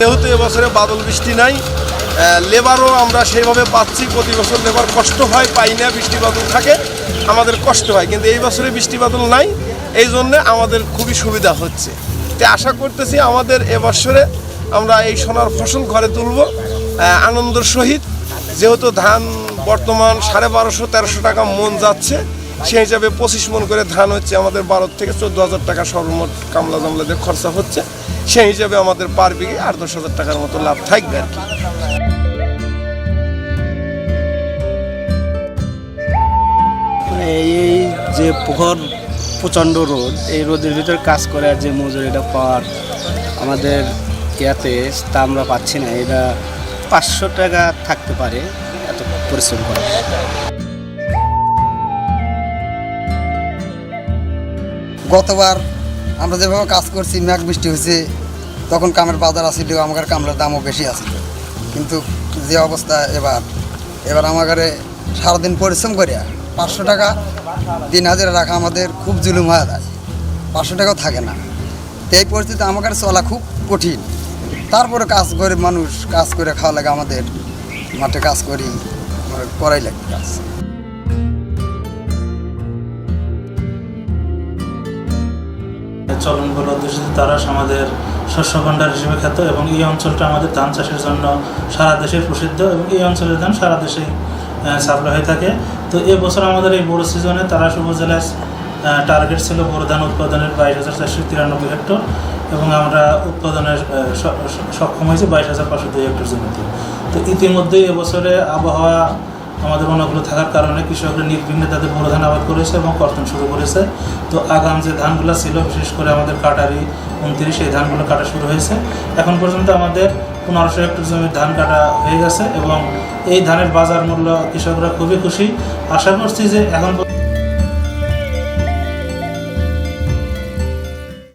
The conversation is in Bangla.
যেহেতু এবছরে বাদল বৃষ্টি নাই লেবারও আমরা সেইভাবে পাচ্ছি প্রতি বছর লেবার কষ্ট হয় পাই না বৃষ্টি বাদল থাকে আমাদের কষ্ট হয় কিন্তু এই বছরে বৃষ্টি বাদল নাই এই জন্য আমাদের খুবই সুবিধা হচ্ছে। তো আশা করতেছি আমাদের এবছরে আমরা এই সোনার ফসল ঘরে তুলব আহ, আনন্দের সহিত যেহেতু ধান বর্তমান সাড়ে বারোশো তেরোশো টাকা মন যাচ্ছে সেই হিসাবে পঁচিশ মন করে ধান হচ্ছে আমাদের বারো থেকে চোদ্দ হাজার টাকা সর্বমোট কামলা জামলাতে খরচা হচ্ছে। সেই হিসাবে আমাদের পার বিঘে আট দশ হাজার টাকার মতো লাভ থাকবে আর কি। মানে এই এই যে প্রখর প্রচণ্ড রোদ, এই রোদের ভিতরে কাজ করে আর যে মজুরিটা পাওয়ার আমাদের ইয়াতে তা আমরা পাচ্ছি না। এটা পাঁচশো টাকা থাকতে পারে এত পরিশ্রম করা গতবার আমরা যেভাবে কাজ করছি, মেঘ বৃষ্টি হয়েছে, তখন কামের বাজার আসছিল আমার কামলার দামও বেশি আসছিল কিন্তু যে অবস্থা এবার এবার আমাদের সারাদিন পরিশ্রম করিয়া পাঁচশো টাকা দিন হাজারে রাখা আমাদের খুব জুলুম হয়ে যায়। পাঁচশো টাকাও থাকে না। এই পরিস্থিতি আমাদের চলা খুব কঠিন। তারপরে কাজ করে মানুষ, কাজ করে খাওয়া লাগে আমাদের। মাঠে কাজ করি করাই লাগে কাজ। চলন অধ্যুষিত তারাস আমাদের শস্য ভাণ্ডার হিসেবে খ্যাত এবং এই অঞ্চলটা আমাদের ধান চাষের জন্য সারা দেশে প্রসিদ্ধ এবং এই অঞ্চলের ধান সারা দেশে সাপ্লাই হয়ে থাকে। তো এবছর আমাদের এই বড় সিজনে তারাস উপজেলায় টার্গেট ছিল বড় ধান উৎপাদনের বাইশ হাজার চারশো তিরানব্বই হেক্টর এবং আমরা উৎপাদনের সক্ষম হয়েছি বাইশ হাজার পাঁচশো দুই হেক্টর জমিতে। তো ইতিমধ্যেই এবছরে আবহাওয়া আমাদের অনুকূলে থাকার কারণে কৃষকরা নির্বিঘ্নে তাদের বড় ধান আবাদ করেছে এবং কর্তন শুরু করেছে। তো আগাম যে ধানগুলো ছিল, বিশেষ করে আমাদের কাটারি উনত্রিশ, এই ধানগুলো কাটা শুরু হয়েছে। এখন পর্যন্ত আমাদের পনেরোশো হেক্টর জমির ধান কাটা হয়ে গেছে এবং এই ধানের বাজার মূল্য কৃষকরা খুবই খুশি। আশা করছি যে এখন